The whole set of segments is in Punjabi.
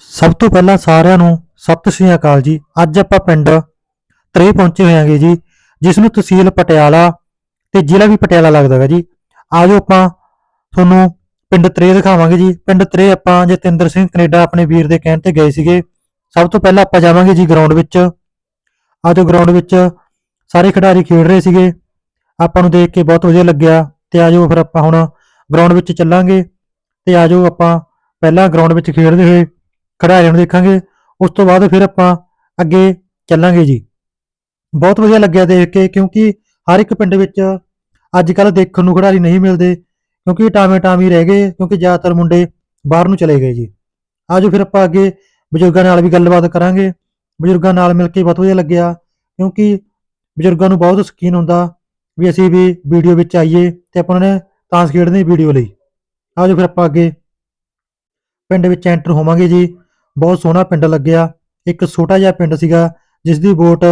ਸਭ ਤੋਂ ਪਹਿਲਾਂ ਸਾਰਿਆਂ ਨੂੰ ਸਤਿ ਸ੍ਰੀ ਅਕਾਲ ਜੀ। ਅੱਜ ਆਪਾਂ ਪਿੰਡ ਤਰੇ ਪਹੁੰਚੇ ਹੋਇਆਂਗੇ ਜੀ, ਜਿਸ ਨੂੰ ਤਹਿਸੀਲ ਪਟਿਆਲਾ ਤੇ ਜ਼ਿਲ੍ਹਾ ਵੀ ਪਟਿਆਲਾ ਲੱਗਦਾ ਹੈਗਾ ਜੀ। ਆਜੋ ਆਪਾਂ ਤੁਹਾਨੂੰ ਪਿੰਡ ਤਰੇ ਦਿਖਾਵਾਂਗੇ ਜੀ। ਪਿੰਡ ਤਰੇ ਆਪਾਂ ਜਤਿੰਦਰ ਸਿੰਘ ਕੈਨੇਡਾ ਆਪਣੇ ਵੀਰ ਦੇ ਕਹਿਣ ਤੇ ਗਏ ਸੀਗੇ। ਸਭ ਤੋਂ ਪਹਿਲਾਂ ਆਪਾਂ ਜਾਵਾਂਗੇ ਜੀ ਗਰਾਊਂਡ ਵਿੱਚ। ਆਜੋ ਗਰਾਊਂਡ ਵਿੱਚ ਸਾਰੇ ਖਿਡਾਰੀ ਖੇਡ ਰਹੇ ਸੀਗੇ, ਆਪਾਂ ਨੂੰ ਦੇਖ ਕੇ ਬਹੁਤ ਵਧੀਆ ਲੱਗਿਆ ਤੇ ਆਜੋ ਫਿਰ ਆਪਾਂ ਹੁਣ ਗਰਾਊਂਡ ਵਿੱਚ ਚੱਲਾਂਗੇ ਤੇ ਆਜੋ ਆਪਾਂ ਪਹਿਲਾਂ ਗਰਾਊਂਡ ਵਿੱਚ ਖੇਡਦੇ ਹੋਏ ਖਿਡਾਰੀਆਂ ਨੂੰ ਦੇਖਾਂਗੇ। ਉਸ ਤੋਂ ਬਾਅਦ ਫਿਰ ਆਪਾਂ ਅੱਗੇ ਚੱਲਾਂਗੇ ਜੀ। ਬਹੁਤ ਵਧੀਆ ਲੱਗਿਆ ਦੇਖ ਕੇ, ਕਿਉਂਕਿ ਹਰ ਇੱਕ ਪਿੰਡ ਵਿੱਚ ਅੱਜ ਕੱਲ ਦੇਖਣ ਨੂੰ ਖਿਡਾਰੀ ਨਹੀਂ ਮਿਲਦੇ, ਕਿਉਂਕਿ ਟਾਵੇਂ ਟਾਵੀ ਰਹਿ ਗਏ, ਕਿਉਂਕਿ ਜ਼ਿਆਦਾਤਰ ਮੁੰਡੇ ਬਾਹਰ ਨੂੰ ਚਲੇ ਗਏ ਜੀ। ਆਜੋ ਫਿਰ ਆਪਾਂ ਅੱਗੇ ਬਜ਼ੁਰਗਾਂ ਨਾਲ ਵੀ ਗੱਲਬਾਤ ਕਰਾਂਗੇ। ਬਜ਼ੁਰਗਾਂ ਨਾਲ ਮਿਲ ਕੇ ਬਹੁਤ ਵਧੀਆ ਲੱਗਿਆ, ਕਿਉਂਕਿ ਬਜ਼ੁਰਗਾਂ ਨੂੰ ਬਹੁਤ ਸ਼ੌਕੀਨ ਹੁੰਦਾ ਵੀ ਅਸੀਂ ਵੀ ਵੀਡੀਓ ਵਿੱਚ ਆਈਏ ਤੇ ਆਪਾਂ ਨੇ ਤਾਂਸ ਖੇਡਦੇ ਵੀਡੀਓ ਲਈ। ਆਜੋ ਫਿਰ ਆਪਾਂ ਅੱਗੇ ਪਿੰਡ ਵਿੱਚ ਐਂਟਰ ਹੋਵਾਂਗੇ ਜੀ। ਬਹੁਤ ਸੋਹਣਾ ਪਿੰਡ ਲੱਗਿਆ। ਇੱਕ ਛੋਟਾ ਜਿਹਾ ਪਿੰਡ ਸੀਗਾ ਜਿਸ ਦੀ ਵੋਟ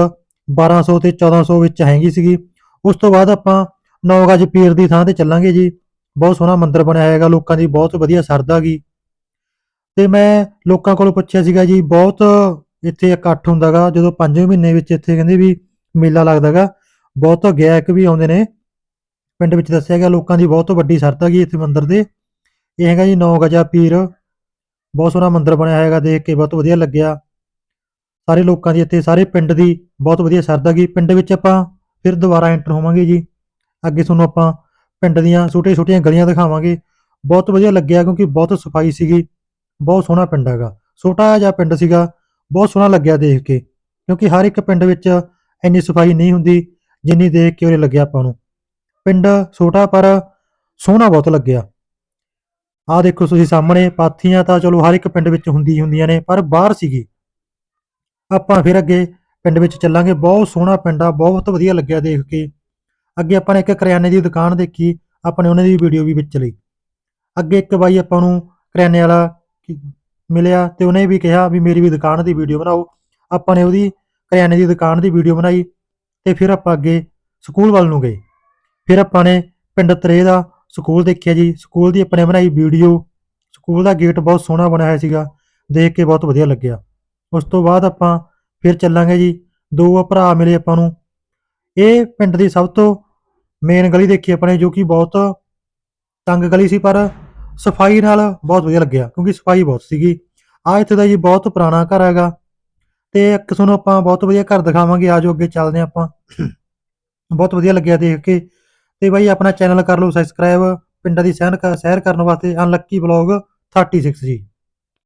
1200 ਤੇ 1400 ਵਿੱਚ ਹੈਗੀ ਸੀਗੀ। ਉਸ ਤੋਂ ਬਾਅਦ ਆਪਾਂ ਨੌ ਗਜ ਪੀਰ ਦੀ ਥਾਂ ਤੇ ਚੱਲਾਂਗੇ ਜੀ। ਬਹੁਤ ਸੋਹਣਾ ਮੰਦਿਰ ਬਣਿਆ ਹੈਗਾ, ਲੋਕਾਂ ਦੀ ਬਹੁਤ ਵਧੀਆ ਸਰਦਾ ਗੀ। ਤੇ ਮੈਂ ਲੋਕਾਂ ਕੋਲੋਂ ਪੁੱਛਿਆ ਸੀਗਾ ਜੀ, ਬਹੁਤ ਇੱਥੇ ਇਕੱਠ ਹੁੰਦਾਗਾ ਜਦੋਂ ਪੰਜਵੇਂ ਮਹੀਨੇ ਵਿੱਚ ਇੱਥੇ ਕਹਿੰਦੇ ਵੀ ਮੇਲਾ ਲੱਗਦਾਗਾ ਬਹੁਤ ਗਾਇਕ ਵੀ ਆਉਂਦੇ ਨੇ। ਪਿੰਡ ਵਿੱਚ ਦੱਸਿਆ ਗਿਆ ਲੋਕਾਂ ਦੀ ਬਹੁਤ ਵੱਡੀ ਸਰਦਾ ਗੀ ਇੱਥੇ ਮੰਦਿਰ ਦੇ। ਇਹ ਹੈਗਾ ਜੀ ਨੌ ਗਜਾ ਪੀਰ। ਬਹੁਤ ਸੋਹਣਾ ਮੰਦਿਰ ਬਣਿਆ ਹੈਗਾ, ਦੇਖ ਕੇ ਬਹੁਤ ਵਧੀਆ ਲੱਗਿਆ। ਸਾਰੇ ਲੋਕਾਂ ਦੀ ਇੱਥੇ, ਸਾਰੇ ਪਿੰਡ ਦੀ ਬਹੁਤ ਵਧੀਆ ਸਰਦਾ ਗੀ ਪਿੰਡ ਵਿੱਚ ਆਪਾਂ ਫਿਰ ਦੁਬਾਰਾ ਐਂਟਰ ਹੋਵਾਂਗੇ ਜੀ। ਅੱਗੇ ਤੁਹਾਨੂੰ ਆਪਾਂ ਪਿੰਡ ਦੀਆਂ ਛੋਟੀਆਂ ਛੋਟੀਆਂ ਗਲੀਆਂ ਦਿਖਾਵਾਂਗੇ। ਬਹੁਤ ਵਧੀਆ ਲੱਗਿਆ ਕਿਉਂਕਿ ਬਹੁਤ ਸਫ਼ਾਈ ਸੀਗੀ। ਬਹੁਤ ਸੋਹਣਾ ਪਿੰਡ ਹੈਗਾ। ਛੋਟਾ ਜਿਹਾ ਪਿੰਡ ਸੀਗਾ। ਬਹੁਤ ਸੋਹਣਾ ਲੱਗਿਆ ਦੇਖ ਕੇ। ਕਿਉਂਕਿ ਹਰ ਇੱਕ ਪਿੰਡ ਵਿੱਚ ਇੰਨੀ ਸਫ਼ਾਈ ਨਹੀਂ ਹੁੰਦੀ ਜਿੰਨੀ ਦੇਖ ਕੇ ਉਰੇ ਲੱਗਿਆ ਆਪਾਂ ਨੂੰ। ਪਿੰਡ ਛੋਟਾ ਪਰ ਸੋਹਣਾ ਬਹੁਤ ਲੱਗਿਆ। ਆਹ ਦੇਖੋ ਤੁਸੀਂ ਸਾਹਮਣੇ, ਪਾਥੀਆਂ ਤਾਂ ਚਲੋ ਹਰ ਇੱਕ ਪਿੰਡ ਵਿੱਚ ਹੁੰਦੀ ਹੀ ਹੁੰਦੀਆਂ ਨੇ, ਪਰ ਬਾਹਰ ਸੀਗੀ। ਆਪਾਂ ਫਿਰ ਅੱਗੇ ਪਿੰਡ ਵਿੱਚ ਚੱਲਾਂਗੇ। ਬਹੁਤ ਸੋਹਣਾ ਪਿੰਡ ਆ, ਬਹੁਤ ਵਧੀਆ ਲੱਗਿਆ ਦੇਖ ਕੇ। ਅੱਗੇ ਆਪਾਂ ਨੇ ਇੱਕ ਕਰਿਆਨੇ ਦੀ ਦੁਕਾਨ ਦੇਖੀ ਆਪਾਂ ਨੇ ਉਹਨਾਂ ਦੀ ਵੀਡੀਓ ਵੀ ਵਿੱਚ ਲਈ। ਅੱਗੇ ਇੱਕ ਬਾਈ ਆਪਾਂ ਨੂੰ ਕਰਿਆਨੇ ਵਾਲਾ ਮਿਲਿਆ ਤੇ ਉਹਨੇ ਵੀ ਕਿਹਾ ਵੀ ਮੇਰੀ ਵੀ ਦੁਕਾਨ ਦੀ ਵੀਡੀਓ ਬਣਾਓ। ਆਪਾਂ ਨੇ ਉਹਦੀ ਕਰਿਆਨੇ ਦੀ ਦੁਕਾਨ ਦੀ ਵੀਡੀਓ ਬਣਾਈ ਤੇ ਫਿਰ ਆਪਾਂ ਅੱਗੇ ਸਕੂਲ ਵੱਲ ਨੂੰ ਗਏ। ਫਿਰ ਆਪਾਂ ਨੇ ਪਿੰਡ ਤਰੇ ਦਾ ਸਕੂਲ ਦੇਖਿਆ ਜੀ, ਸਕੂਲ ਦੀ ਆਪਣੇ ਬਣਾਈ ਵੀਡੀਓ, ਸਕੂਲ ਦਾ ਗੇਟ ਬਹੁਤ ਸੋਹਣਾ ਬਣਾਇਆ ਹੋਇਆ ਸੀਗਾ, ਦੇਖ ਕੇ ਬਹੁਤ ਵਧੀਆ ਲੱਗਿਆ। ਉਸ ਤੋਂ ਬਾਅਦ ਆਪਾਂ ਫਿਰ ਚੱਲਾਂਗੇ ਜੀ, ਦੋ ਭਰਾ ਮਿਲੇ ਆਪਾਂ ਨੂੰ। ਇਹ ਪਿੰਡ ਦੀ ਸਭ ਤੋਂ ਮੇਨ ਗਲੀ ਦੇਖੀ ਆਪਣੇ ਜੋ ਕਿ ਬਹੁਤ ਤੰਗ ਗਲੀ ਸੀ, ਪਰ ਸਫ਼ਾਈ ਨਾਲ ਬਹੁਤ ਵਧੀਆ ਲੱਗਿਆ, ਕਿਉਂਕਿ ਸਫ਼ਾਈ ਬਹੁਤ ਸੀਗੀ। ਆ ਇੱਥੇ ਦਾ ਜੀ ਬਹੁਤ ਪੁਰਾਣਾ ਘਰ ਹੈਗਾ, ਤੇ ਇੱਕ ਤੁਹਾਨੂੰ ਆਪਾਂ ਬਹੁਤ ਵਧੀਆ ਘਰ ਦਿਖਾਵਾਂਗੇ ਆਜੋ ਅੱਗੇ ਚੱਲਦੇ ਹਾਂ ਆਪਾਂ। ਬਹੁਤ ਵਧੀਆ ਲੱਗਿਆ ਦੇਖ ਕੇ। ਤੇ ਬਾਈ ਆਪਣਾ ਚੈਨਲ ਕਰ ਲਓ ਸਬਸਕ੍ਰਾਈਬ ਪਿੰਡਾਂ ਦੀ ਸੈਰ ਸੈਰ ਕਰਨ ਵਾਸਤੇ ਅਨਲੱਕੀ ਬਲੌਗ 36 ਜੀ।